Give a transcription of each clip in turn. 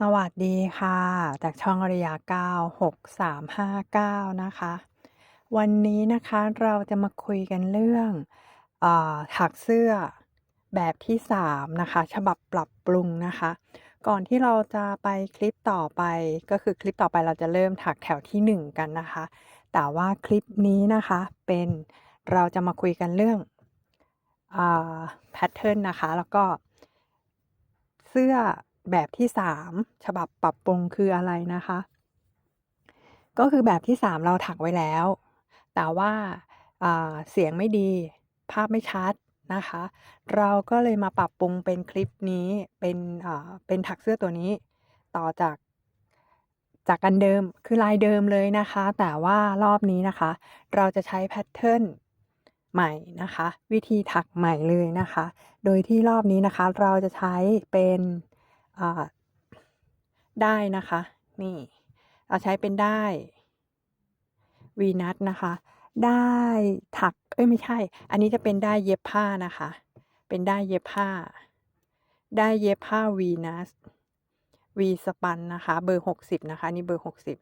สวัสดีค่ะ จากช่องอริยา96359นะคะ วันนี้นะคะเราจะมาคุยกันเรื่องอถักเสื้อแบบที่3นะคะ ฉบับปรับปรุงนะคะ ก่อนที่เราจะไปคลิปต่อไป ก็คือคลิปต่อไปเราจะเริ่มถักแถวที่1กันนะคะ แต่ว่าคลิปนี้นะคะเป็นเราจะมาคุยกันเรื่องอแพทเทิร์นนะคะ แล้วก็เสื้อ แบบที่ 3 ฉบับปรับปรุงคืออะไรนะคะ ก็คือแบบที่ 3 เราถักไว้แล้ว แต่ว่าอ่าเสียงไม่ดีภาพไม่ชัดนะคะ เราก็เลยมาปรับปรุงเป็นคลิปนี้เป็นเป็นถักเสื้อตัวนี้ต่อจากจากอันเดิมคือลายเดิมเลยนะคะ แต่ว่ารอบนี้นะคะ เราจะใช้แพทเทิร์นใหม่นะคะ วิธีถักใหม่เลยนะคะ โดยที่รอบนี้นะคะ เราจะใช้เป็น อ่าด้นะคะ นี่เราใช้เป็นได้วีนัสนะคะ ได้ถัก เอ๊ยไม่ใช่ อันนี้จะเป็นได้เย็บผ้านะคะ เป็นได้เย็บผ้า ได้เย็บผ้าวีนัสวีสปันนะคะ เบอร์60นะคะ นี่เบอร์60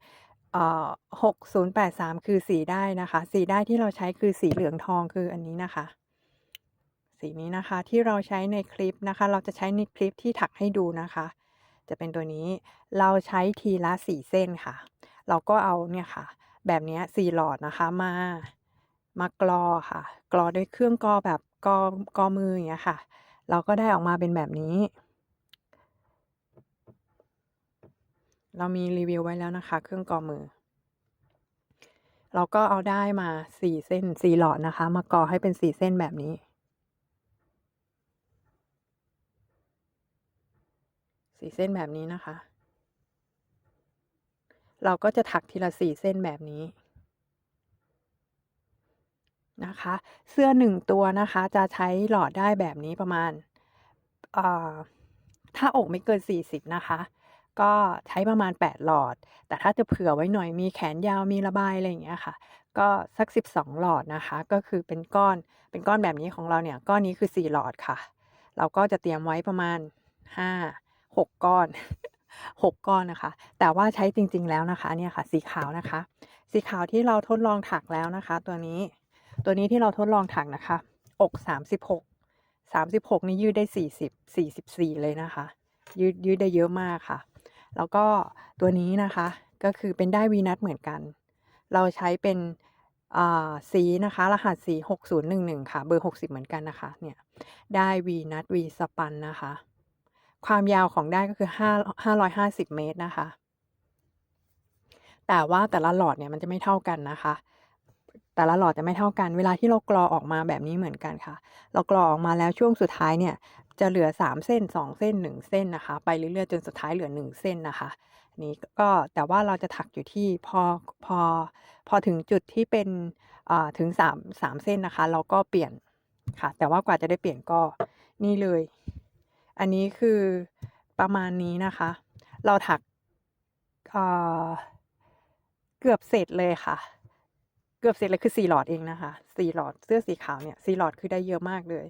เอ่อ6083คือสีได้นะคะ สีได้ที่เราใช้คือสีเหลืองทองคืออันนี้นะคะ สีนี้นะคะ ที่เราใช้ในคลิปนะคะ เราจะใช้ในคลิปที่ถักให้ดูนะคะ จะเป็นตัวนี้เราใช้ทีละ4เส้นค่ะ เราก็เอาเนี่ยค่ะ แบบนี้ย4หลอดนะคะมามากรอค่ะ กรอด้วยเครื่องกรอแบบกรอกรอมืออย่างเงี้ยค่ะ เราก็ได้ออกมาเป็นแบบนี้ เรามีรีวิวไว้แล้วนะคะ เครื่องกรอมือเราก็เอาได้มายมา4เส้น4หลอดนะคะ มากรอให้เป็น4เส้นแบบนี้ 4เส้นแบบนี้นะคะ เราก็จะถักทีละ4เส้นแบบนี้นะคะ เสื้อ1ตัวนะคะจะใช้หลอดได้แบบนี้ประมาณถ้าอกไม่เกิน 40 นะคะ ก็ใช้ประมาณ 8 หลอด แต่ถ้าจะเผื่อไว้หน่อยมีแขนยาวมีระบายอะไรอย่างเงี้ยค่ะ ก็สัก 12 หลอดนะคะ ก็คือเป็นก้อนเป็นก้อนแบบนี้ของเราเนี่ย ก้อนนี้คือ 4 หลอดค่ะ เราก็จะเตรียมไว้ประมาณ 5 6 ก้อน 6 ก้อนนะคะ แต่ว่าใช้จริง ๆ แล้วนะคะเนี่ยค่ะ สีขาวนะคะ สีขาวที่เราทดลองถักแล้วนะคะ ตัวนี้ ตัวนี้ที่เราทดลองถักนะคะ อก 36 36 นี่ยืดได้ 40 44 เลยนะคะ ยืดยืดได้เยอะมากค่ะ แล้วก็ตัวนี้นะคะก็คือเป็นได้วีนัสเหมือนกัน เราใช้เป็นสีนะคะ รหัสสี 6011 ค่ะ เบอร์ 60 เหมือนกันนะคะ เนี่ย ได้วีนัสวีสปันนะคะ ความยาวของได้ก็คือ5 550 เมตรนะคะ แต่ว่าแต่ละหลอดเนี่ยมันจะไม่เท่ากันนะคะ แต่ละหลอดจะไม่เท่ากัน เวลาที่เรากรอออกมาแบบนี้เหมือนกันค่ะ เรากรอออกมาแล้วช่วงสุดท้ายเนี่ยจะเหลือ 3 เส้น 2 เส้น 1 เส้นนะคะ ไปเรื่อยๆจนสุดท้ายเหลือ 1 เส้นนะคะนี้ก็แต่ว่าเราจะถักอยู่ที่พอพอพอถึงจุดที่เป็นอ่าถึง3 3เส้นนะคะ เราก็เปลี่ยนค่ะ แต่ว่ากว่าจะได้เปลี่ยนก็นี่เลย อันนี้คือประมาณนี้นะคะ เราถักอ่าเกือบเสร็จเลยค่ะ เกือบเสร็จเลยคือ4หลอดเองนะคะ4หลอดเสื้อสีขาวเนี่ย4หลอดคือได้เยอะมากเลย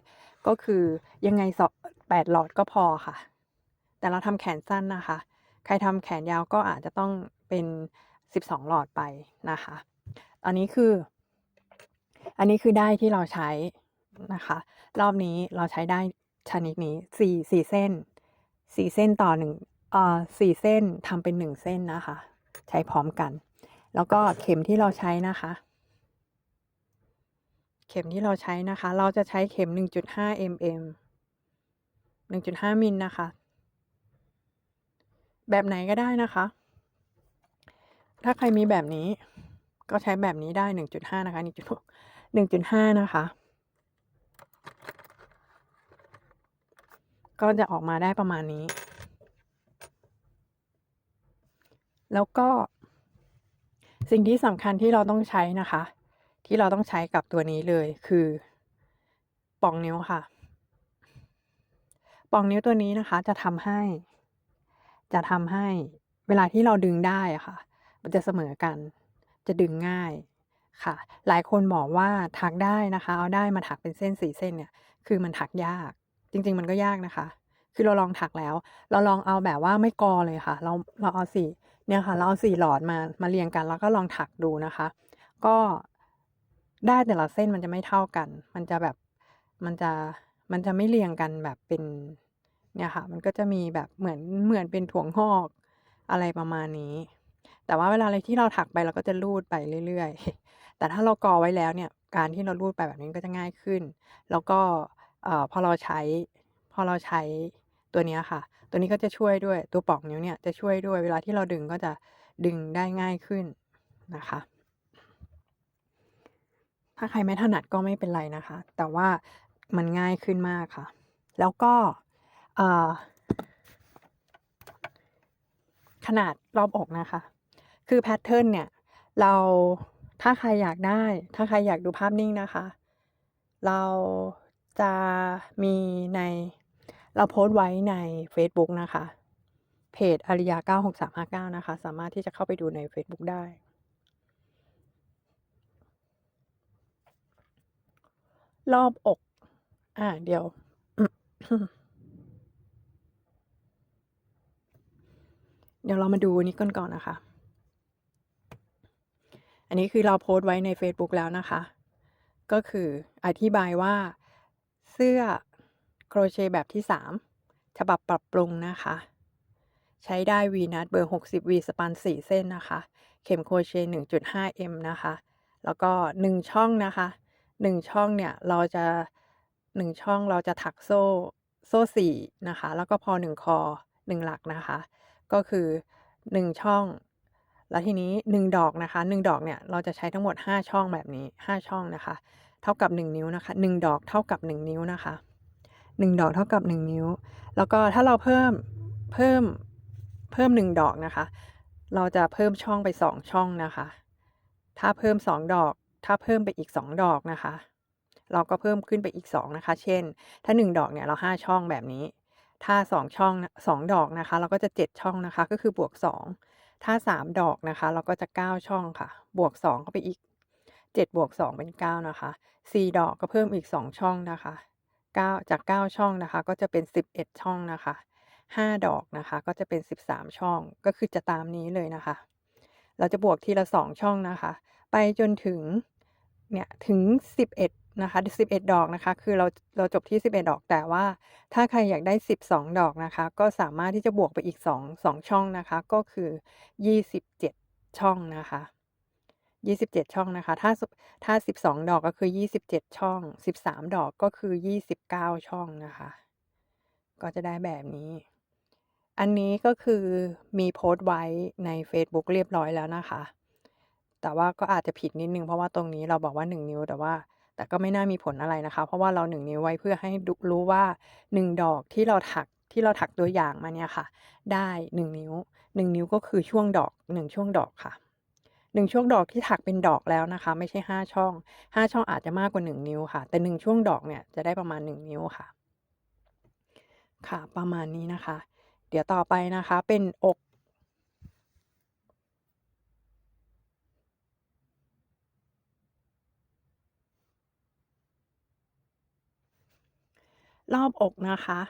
ก็คือยังไงส8หลอดก็พอค่ะ แต่เราทำแขนสั้นนะคะ ใครทำแขนยาวก็อาจจะต้องเป็น12หลอดไปนะคะอันนี้คือ อันนี้คือได้ที่เราใช้นะคะ รอบนี้เราใช้ได้ ชนิดนี้4 4เส้น4เส้นต่อ1อ่า4เส้นทำเป็น1เส้นนะคะ ใช้พร้อมกัน แล้วก็เข็มที่เราใช้นะคะ เข็มที่เราใช้นะคะ เราจะใช้เข็ม 1.5 mm 1.5มิลนะคะ แบบไหนก็ได้นะคะ ถ้าใครมีแบบนี้ ก็ใช้แบบนี้ได้ 1.5 นะคะ1.6 1.5 นะคะ ก็จะออกมาได้ประมาณนี้ แล้วก็ สิ่งที่สำคัญที่เราต้องใช้นะคะ ที่เราต้องใช้กับตัวนี้เลยคือปองนิ้วค่ะปองนิ้วตัวนี้นะคะ จะทำให้ จะทำให้เวลาที่เราดึงได้อะค่ะ มันจะเสมอกัน จะดึงง่ายค่ะ หลายคนบอกว่าถักได้นะคะ เอาได้มาถักเป็นเส้น4เส้นเนี่ย คือมันถักยาก จริง ๆ มันก็ยากนะคะ คือเราลองถักแล้ว เราลองเอาแบบว่าไม่กอเลยค่ะ เราเราเอาสี่เนี่ยค่ะ เราเอาสี่หลอดมามาเรียงกัน แล้วก็ลองถักดูนะคะ ก็ได้แต่ละเส้นมันจะไม่เท่ากัน มันจะแบบมันจะมันจะไม่เรียงกันแบบเป็นเนี่ยค่ะ มันก็จะมีแบบเหมือนเหมือนเป็นถั่วงอกอะไรประมาณนี้ แต่ว่าเวลาอะไรที่เราถักไปเราก็จะลูดไปเรื่อย ๆ แต่ถ้าเรากอไว้แล้วเนี่ย การที่เราลูดไปแบบนี้ก็จะง่ายขึ้น แล้วก็ อพอเราใช้พอเราใช้ตัวนี้ค่ะ ตัวนี้ก็จะช่วยด้วยตัวปอกนิ้วเนี่ยจะช่วยด้วยเวลาที่เราดึงก็จะดึงได้ง่ายขึ้นนะคะ ถ้าใครไม่ถนัดก็ไม่เป็นไรนะคะ แต่ว่ามันง่ายขึ้นมากค่ะ แล้วก็ขนาดรอบอกนะคะ คือแพทเทิร์นเนี่ย เราถ้าใครอยากได้ ถ้าใครอยากดูภาพนิ่งนะคะ เรา จะมีในเราโพสต์ไว้ในเฟซบุ๊กนะคะ เพจอาริยา 96359 นะคะ สามารถที่จะเข้าไปดูในเฟซบุ๊กได้ รอบอก อ่า เดี๋ยว เดี๋ยวเรามาดูนี้ก่อนก่อนนะคะ อันนี้คือเราโพสต์ไว้ในเฟซบุ๊กแล้วนะคะ ก็คืออธิบายว่า เสื้อโครเชต์แบบที่ 3 ฉบับปรับปรุงนะคะ ใช้ได้วีนัทเบอร์ 60 วีสปัน 4 เส้นนะคะ เข็มโครเชต์1.5 m นะคะ แล้วก็ 1 ช่องนะคะ 1 ช่องเนี่ยเราจะ 1 ช่องเราจะถักโซ่โซ่ 4 นะคะ แล้วก็พอ 1 คอ 1 หลักนะคะ ก็คือ 1 ช่องแล้วทีนี้ 1 ดอกนะคะ 1 ดอกเนี่ยเราจะใช้ทั้งหมด 5 ช่องแบบนี้ 5 ช่องนะคะ เท่ากับ 1 นิ้วนะคะ 1 ดอกเท่ากับ 1 นิ้วนะคะ 1 ดอกเท่ากับ 1 นิ้ว แล้วก็ถ้าเราเพิ่มเพิ่มเพิ่ม 1 ดอกนะคะ เราจะเพิ่มช่องไป 2 ช่องนะคะ ถ้าเพิ่ม 2 ดอก ถ้าเพิ่มไปอีก 2 ดอกนะคะ เราก็เพิ่มขึ้นไปอีก 2 นะคะ เช่น ถ้า 1 ดอกเนี่ยเรา 5 ช่องแบบนี้ ถ้า 2 ช่อง 2 ดอกนะคะ เราก็จะ 7 ช่องนะคะ ก็คือบวก 2 ถ้า 3 ดอกนะคะ เราก็จะ 9 ช่องค่ะ บวก 2 เข้าไปอีก 7บวก2เป็น 9 นะคะ 4 ดอกก็เพิ่มอีก 2 ช่องนะคะ 9 จาก 9 ช่องนะคะ ก็จะเป็น 11 ช่องนะคะ 5 ดอกนะคะ ก็จะเป็น 13 ช่อง ก็คือจะตามนี้เลยนะคะ เราจะบวกทีละ 2 ช่องนะคะ ไปจนถึง เนี่ย ถึง 11 นะคะ 11 ดอกนะคะ คือเรา เราจบที่ 11 ดอก แต่ว่า ถ้าใครอยากได้ 12 ดอกนะคะ ก็สามารถที่จะบวกไปอีก 2 2 ช่องนะคะ ก็คือ 27 ช่องนะคะ 27ช่องนะคะ ถ้าถ้า12ดอกก็คือ27ช่อง13ดอกก็คือ29ช่องนะคะ ก็จะได้แบบนี้ อันนี้ก็คือมีโพสต์ไว้ในเฟซบุ๊กเรียบร้อยแล้วนะคะ แต่ว่าก็อาจจะผิดนิดนึง เพราะว่าตรงนี้เราบอกว่า1นิ้วแต่ว่าแต่ก็ไม่น่ามีผลอะไรนะคะ เพราะว่าเรา1นิ้วไว้เพื่อให้รู้ว่า1ดอกที่เราถักที่เราถักตัวอย่างมาเนี่ยค่ะ ได้1นิ้ว1นิ้วก็คือช่วงดอก1ช่วงดอกค่ะ 1 ช่วงดอกที่ถักเป็นดอกแล้วนะคะ ไม่ใช่ 5 ช่อง 5 ช่องอาจจะมากกว่า 1 นิ้วค่ะ แต่ 1 ช่วงดอกเนี่ยจะได้ประมาณ 1 นิ้วค่ะ ค่ะ ประมาณนี้นะคะ เดี๋ยวต่อไปนะคะเป็นอกรอบอกนะคะ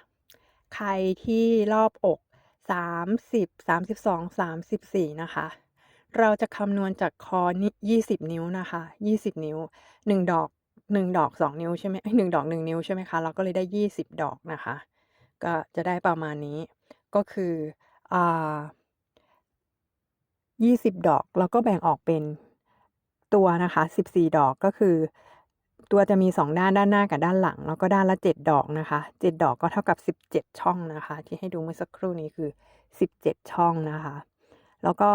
ใครที่รอบอก 30 32 34 นะคะ เราจะคำนวณจากคอนิ20นิ้วนะคะ20นิ้ว1ดอก1ดอก2นิ้วใช่ไหมเอ๊ย1ดอก1นิ้วใช่ไหมคะ เราก็เลยได้20ดอกนะคะ ก็จะได้ประมาณนี้ ก็คืออ่า20ดอกเราก็แบ่งออกเป็นตัวนะคะ14ดอกก็คือ ตัวจะมี2ด้านด้านหน้ากับด้านหลัง แล้วก็ด้านละ7ดอกนะคะ7ดอกก็เท่ากับ17ช่องนะคะ ที่ให้ดูเมื่อสักครู่นี้คือ17ช่องนะคะ แล้วก็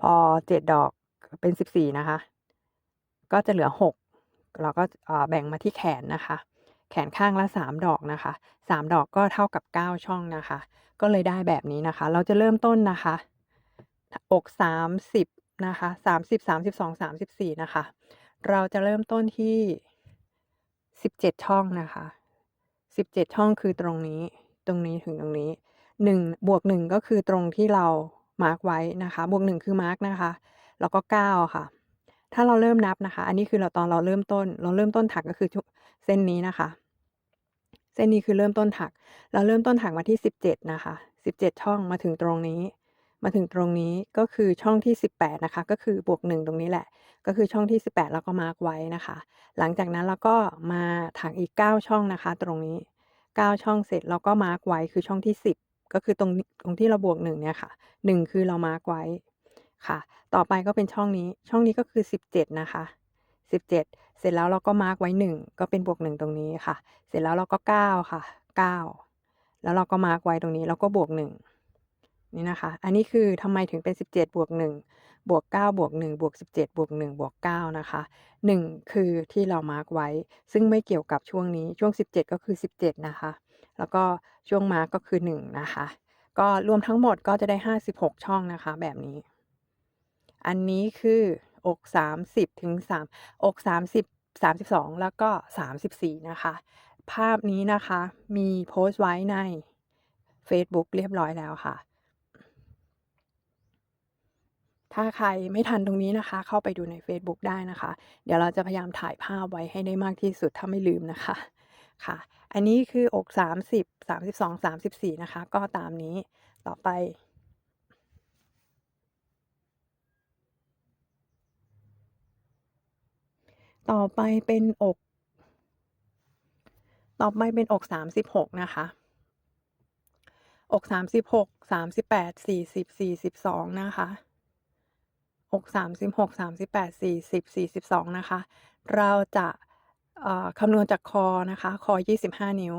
พอ7ดดอกเป็น14นะคะ ก็จะเหลือ6เราก็แบ่งมาที่แขนนะคะ แขนข้างละ3ดอกนะคะ3ดอกก็เท่ากับ9ช่องนะคะ ก็เลยได้แบบนี้นะคะ เราจะเริ่มต้นนะคะ อก30นะคะ30 32 34นะคะ เราจะเริ่มต้นที่17ช่องนะคะ17ช่องคือตรงนี้ ตรงนี้ถึงตรงนี้1บวก1ก็คือตรงที่เรา มาร์กไว้นะคะบวก1คือมาร์กนะคะแล้วก็9ค่ะ ถ้าเราเริ่มนับนะคะ อันนี้คือเราตอนเราเริ่มต้น เราเริ่มต้นถักก็คือเส้นนี้นะคะ เส้นนี้คือเริ่มต้นถัก เราเริ่มต้นถักมาที่ 17 นะคะ 17 ช่องมาถึงตรงนี้ มาถึงตรงนี้ก็คือช่องที่ 18 นะคะ ก็คือบวก1ตรงนี้แหละ ก็คือช่องที่ 18เราก็มาร์กไว้นะคะ หลังจากนั้นเราก็มาถักอีก 9 ช่องนะคะ ตรงนี้ 9 ช่องเสร็จเราก็มาร์กไว้คือช่องที่ 10 ก็คือตรงตรงที่เราบวก1เนี่ยค่ะ1คือเรามาร์กไว้ค่ะ ต่อไปก็เป็นช่องนี้ ช่องนี้ก็คือ17นะคะ17เจ็ดเสร็จแล้วเราก็มาร์กไว้1ก็เป็นบวก1ตรงนี้ค่ะ เสร็จแล้วเราก็9ค่ะ9แล้วเราก็มาร์กไว้ตรงนี้แล้วก็บวก1นี่นะคะ อันนี้คือทำไมถึงเป็น17บเจ็ดบวก1บวก9บวก1บวก17บวก1บวก9นะคะ1คือที่เรามาร์กไว้ ซึ่งไม่เกี่ยวกับช่วงนี้ช่วง17ก็คือ17นะคะ แล้วก็ช่วงมาร์กก็คือ 1 นะคะ ก็รวมทั้งหมดก็จะได้ 56 ช่องนะคะ แบบนี้ อันนี้คือ อก 30 ถึง 3 อก 30 32 แล้วก็ 34 นะคะ ภาพนี้นะคะมีโพสต์ไว้ในเฟซบุ๊กเรียบร้อยแล้วค่ะ ถ้าใครไม่ทันตรงนี้นะคะ เข้าไปดูในเฟซบุ๊กได้นะคะ เดี๋ยวเราจะพยายามถ่ายภาพไว้ให้ได้มากที่สุดถ้าไม่ลืมนะคะ ค่ะ อันนี้คืออก 30 32 34 นะคะ ก็ตามนี้ต่อไป ต่อไปเป็นอก ต่อไปเป็นอก 36 นะคะ อก 36 38 40 42 นะคะอก36 38 40 42 นะคะ เราจะ คำนวณจากคอนะคะ คอ 25 นิ้ว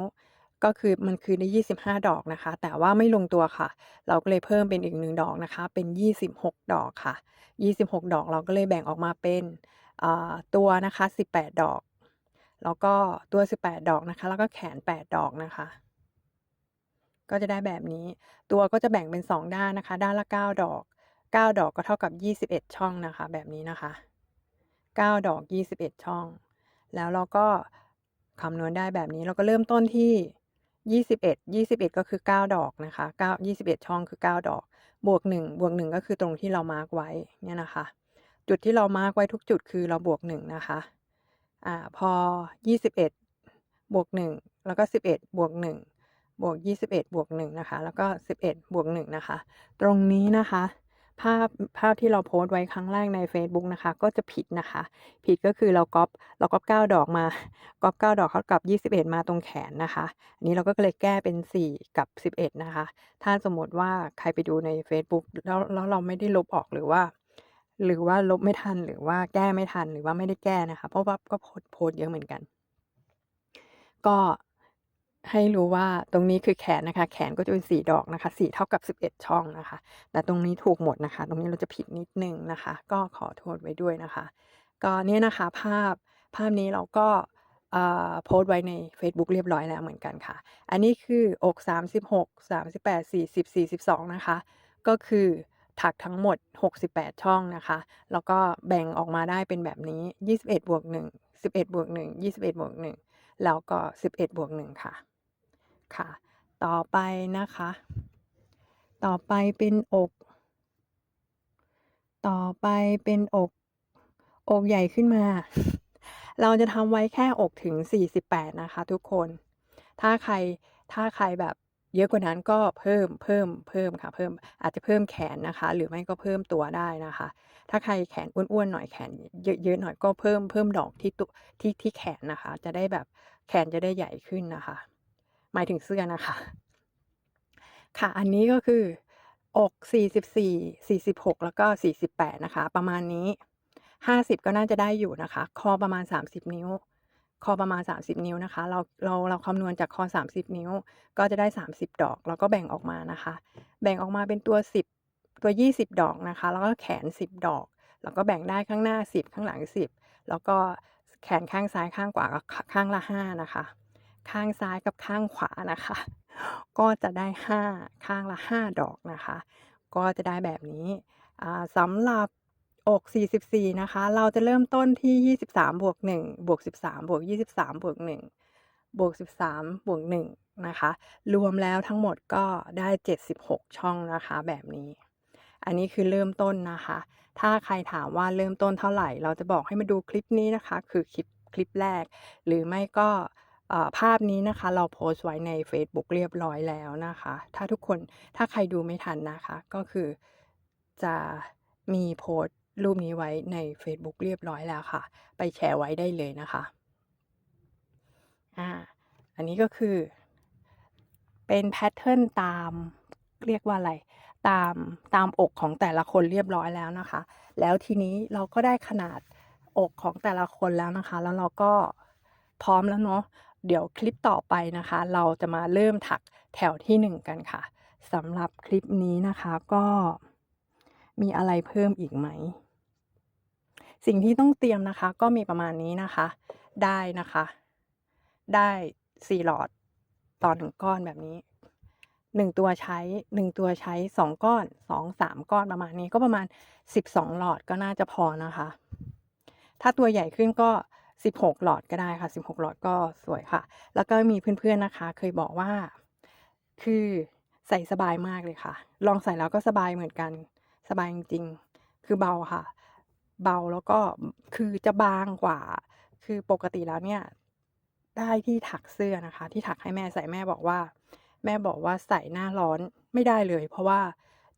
ก็คือมันคือได้ 25 ดอกนะคะ แต่ว่าไม่ลงตัวค่ะ เราก็เลยเพิ่มเป็นอีก1ดอกนะคะ เป็น 26 ดอกค่ะ 26 ดอกเราก็เลยแบ่งออกมาเป็นตัวนะคะ 18 ดอก แล้วก็ตัว 18 ดอกนะคะ แล้วก็แขน 8 ดอกนะคะก็จะได้แบบนี้ ตัวก็จะแบ่งเป็น 2 ด้านนะคะ ด้านละ 9 ดอก 9 ดอกก็เท่ากับ 21 ช่องนะคะ แบบนี้นะคะ 9 ดอก 21 ช่อง แล้วเราก็คำนวณได้แบบนี้เราก็เริ่มต้นที่ 21 21 ก็คือ 9 ดอกนะคะ9 21 ช่องคือ 9 ดอก บวก 1 บวก 1 ก็คือตรงที่เรามาร์กไว้เนี่ยนะคะ จุดที่เรามาร์กไว้ทุกจุดคือเราบวก 1 นะคะอ่าพอ 21 บวก 1 แล้วก็ 11 บวก 1 บวก 21 บวก 1 นะคะ แล้วก็ 11 บวก 1 นะคะ ตรงนี้นะคะ ภาพภาพที่เราโพสต์ไว้ครั้งแรกในเฟซบุ๊กนะคะ ก็จะผิดนะคะ ผิดก็คือเราก๊อปเราก๊อป9ดอกมาก๊อป9ดอกเท่ากับ 21 มาตรงแขนนะคะ อันนี้เราก็เลยแก้เป็น 4 กับ 11 นะคะ ถ้าสมมติว่าใครไปดูในเฟซบุ๊กแล้วแล้วเราไม่ได้ลบออกหรือว่า หรือว่าลบไม่ทันหรือว่าแก้ไม่ทันหรือว่าไม่ได้แก้นะคะ เพราะว่าก็โพสต์โพสต์เยอะเหมือนกัน ก็ ให้รู้ว่าตรงนี้คือแขนนะคะ แขนก็จะเป็น4ดอกนะคะ4เท่ากับ11ช่องนะคะ แต่ตรงนี้ถูกหมดนะคะ ตรงนี้เราจะผิดนิดนึงนะคะ ก็ขอโทษไว้ด้วยนะคะ ก็เนี่ยนะคะภาพภาพนี้เราก็อ่าโพสต์ไว้ในเฟซบุ๊กเรียบร้อยแล้วเหมือนกันค่ะ อันนี้คือ อก 36 38 40 42 นะคะ ก็คือถักทั้งหมด 68 ช่องนะคะ แล้วก็แบ่งออกมาได้เป็นแบบนี้ 21บวก1 11บวก1 21บวก1แล้วก็ 11บวก1ค่ะค่ะ ต่อไปนะคะ ต่อไปเป็นอก ต่อไปเป็นอก อกใหญ่ขึ้นมา เราจะทำไว้แค่อกถึง 48 นะคะ ทุกคน ถ้าใคร ถ้าใครแบบเยอะกว่านั้นก็เพิ่มเพิ่มเพิ่มค่ะ เพิ่มอาจจะเพิ่มแขนนะคะ หรือไม่ก็เพิ่มตัวได้นะคะ ถ้าใครแขนอ้วนๆหน่อยแขนเยอะๆหน่อยก็เพิ่มเพิ่มดอกที่ตุที่ที่แขนนะคะ จะได้แบบแขนจะได้ใหญ่ขึ้นนะคะ หมายถึงเสื้อนะคะ ค่ะ อันนี้ก็คือ อก 44 46 แล้วก็ 48 นะคะ ประมาณนี้ 50 ก็น่าจะได้อยู่นะคะ คอประมาณ 30 นิ้ว คอประมาณ 30 นิ้วนะคะ เรา เรา เราคำนวณจากคอ 30 นิ้ว ก็จะได้ 30 ดอกเราก็แบ่งออกมานะคะ แบ่งออกมาเป็นตัว 10 ตัว 20 ดอกนะคะ แล้วก็แขน 10 ดอก แล้วก็แบ่งได้ข้างหน้า 10 ข้างหลัง 10 แล้วก็แขนข้างซ้ายข้างขวาก็ขข้างละ 5 นะคะ ข้างซ้ายกับข้างขวานะคะ ก็จะได้ 5 ข้างละ 5 ดอกนะคะ ก็จะได้แบบนี้สำหรับอก 44 นะคะ เราจะเริ่มต้นที่ 23 บวก 1 บวก 13 บวก 23 บวก 1 บวก 13 บวก 1 นะคะ รวมแล้วทั้งหมดก็ได้ 76 ช่องนะคะ แบบนี้ อันนี้คือเริ่มต้นนะคะ ถ้าใครถามว่าเริ่มต้นเท่าไหร่ เราจะบอกให้มาดูคลิปนี้นะคะ คือคลิปคลิปแรก หรือไม่ก็ ภาพนี้นะคะ เราโพสต์ไว้ในเฟซบุ๊กเรียบร้อยแล้วนะคะ ถ้าทุกคนถ้าใครดูไม่ทันนะคะ ก็คือจะมีโพสต์รูปนี้ไว้ในเฟซบุ๊กเรียบร้อยแล้วค่ะ ไปแชร์ไว้ได้เลยนะคะอ่าอันนี้ก็คือเป็นแพตเทิร์นตามเรียกว่าอะไรตามตามอกของแต่ละคนเรียบร้อยแล้วนะคะ แล้วทีนี้เราก็ได้ขนาดอกของแต่ละคนแล้วนะคะ แล้วเราก็พร้อมแล้วเนาะ เดี๋ยวคลิปต่อไปนะคะ เราจะมาเริ่มถักแถวที่ 1 กันค่ะสำหรับคลิปนี้นะคะก็มีอะไรเพิ่มอีกไหม?สิ่งที่ต้องเตรียมนะคะ ก็มีประมาณนี้นะคะ ได้นะคะ ได้าย4หลอดต่อ1ก้อนแบบนี้1ตัวใช้1ตัวใช้2ก้อน2-3ก้อนประมาณนี้ก็ประมาณ12หลอดก็น่าจะพอนะคะ ถ้าตัวใหญ่ขึ้นก็ 16 หลอดก็ได้ค่ะ 16 หลอดก็สวยค่ะ แล้วก็มีเพื่อนๆนะคะ เคยบอกว่า คือใส่สบายมากเลยค่ะ ลองใส่แล้วก็สบายเหมือนกัน สบายจริงๆ คือเบาค่ะ เบาแล้วก็คือจะบางกว่า คือปกติแล้วเนี่ย ได้ที่ถักเสื้อนะคะ ที่ถักให้แม่ใส่แม่บอกว่า แม่บอกว่าใส่หน้าร้อนไม่ได้เลย เพราะว่า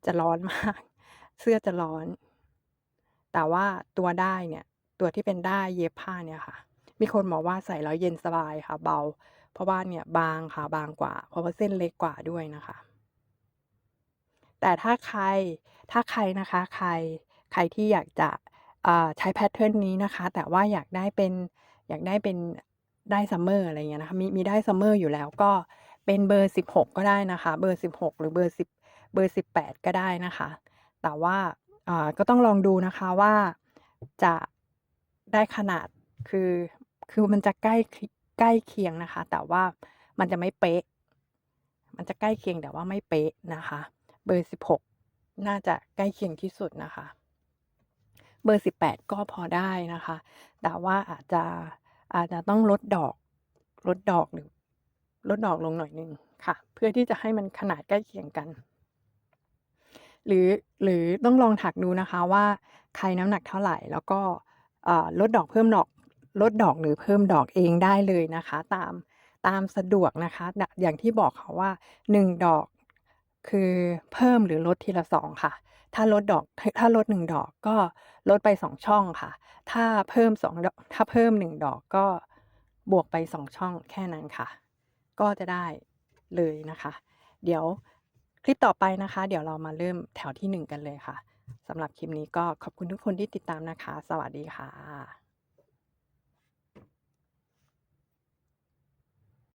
จะร้อนมาก เสื้อจะร้อน แต่ว่าตัวได้เนี่ย ตัวที่เป็นด้าเย็บผ้าเนี่ยค่ะ มีคนบอกว่าใส่แล้วเย็นสบายค่ะ เบา เพราะว่าเนี่ยบางค่ะบางกว่า เพราะว่าเส้นเล็กกว่าด้วยนะคะ แต่ถ้าใครถ้าใครนะคะ ใครใครที่อยากจะใช้แพตเทิร์นนี้นะคะ แต่ว่าอยากได้เป็นอยากได้เป็นได้ซัมเมอร์อะไรเงี้ยนะคะมีมีด้ซัมเมอร์อยู่แล้วก็เป็นเบอร์ 16 ก็ได้นะคะ เบอร์ 16 หรือเบอร์ 10 เบอร์ 18 ก็ได้นะคะ แต่ว่าก็ต้องลองดูนะคะว่าจะ ได้ขนาดคือคือมันจะใกล้ใกล้เคียงนะคะ แต่ว่ามันจะไม่เป๊ะ มันจะใกล้เคียงแต่ว่าไม่เป๊ะนะคะ เบอร์16น่าจะใกล้เคียงที่สุดนะคะ เบอร์18ก็พอได้นะคะ แต่ว่าอาจจะอาจจะต้องลดดอกลดดอกหรือลดดอกลงหน่อยหนึ่งค่ะ เพื่อที่จะให้มันขนาดใกล้เคียงกัน หรือหรือต้องลองถักดูนะคะว่าใครน้ำหนักเท่าไหร่แล้วก็ ลดดอกเพิ่มดอกลดดอกหรือเพิ่มดอกเองได้เลยนะคะ ตามตามสะดวกนะคะ อย่างที่บอกค่ะว่า 1 ดอกคือเพิ่มหรือลดทีละ2ค่ะ ถ้าลดดอกถถ้าลด 1 ดอกก็ลดไป 2 ช่องค่ะ ถ้าเพิ่ม2ดอกถ้าเพิ่ม 1 ดอกก็บวกไป 2 ช่องแค่นั้นค่ะ ก็จะได้เลยนะคะ เดี๋ยวคลิปต่อไปนะคะ เดี๋ยวเรามาเริ่มแถวที่ 1 กันเลยค่ะ สำหรับคลิปนี้ก็ขอบคุณทุกคนที่ติดตามนะคะ สวัสดีค่ะ